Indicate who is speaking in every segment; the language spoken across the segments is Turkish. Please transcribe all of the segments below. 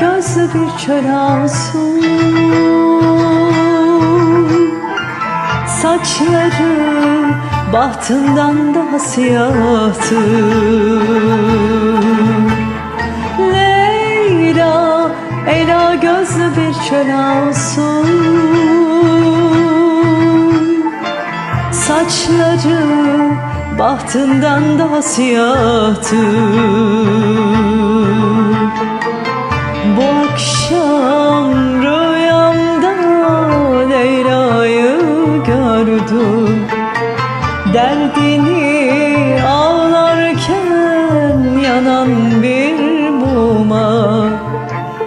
Speaker 1: gözlü bir çöl Saçları bahtından daha siyahtır. Leyla, Ela gözlü bir çöl Saçları bahtından daha siyahtır akşam rüyamda Leyla'yı gördüm. Derdini ağlarken yanan bir muma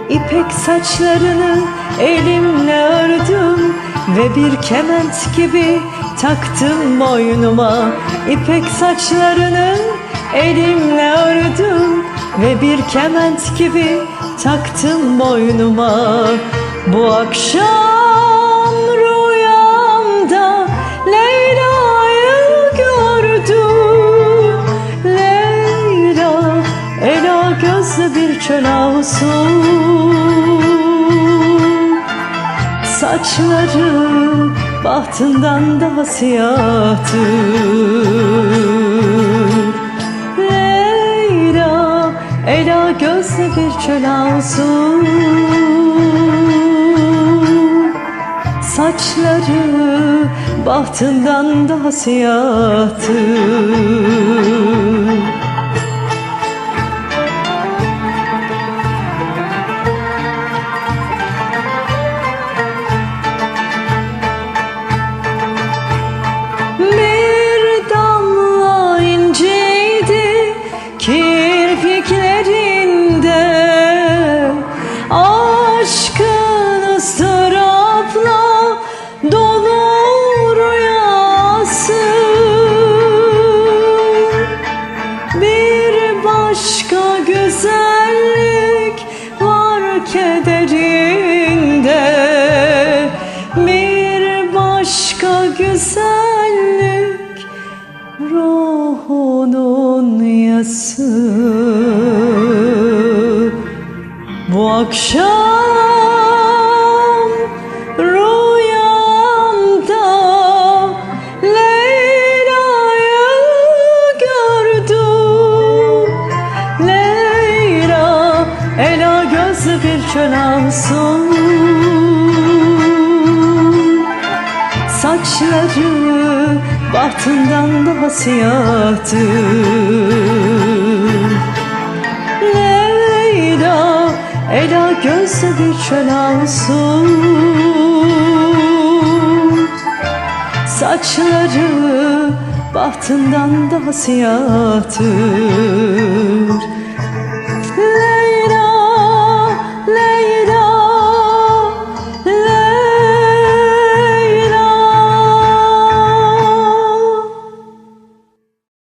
Speaker 1: İpek saçlarını elimle ördüm Ve bir kement gibi taktım boynuma. İpek saçlarını elimle ördüm Ve bir kement gibi taktım boynuma. Bu akşam rüyamda Leyla'yı gördüm. Leyla, Ela gözlü bir çöl olsun Saçları bahtından daha siyahtır Gözlü bir çöl olsun Saçları bahtından daha siyahtır güzellik ruhunun yası. Bu akşam rüyamda Leyla'yı gördüm. Leyla, Ela gözlü bir çöl Saçları bahtından daha siyahtır. Leyla, Ela gözlü bir çöl olsun Saçları bahtından daha siyahtır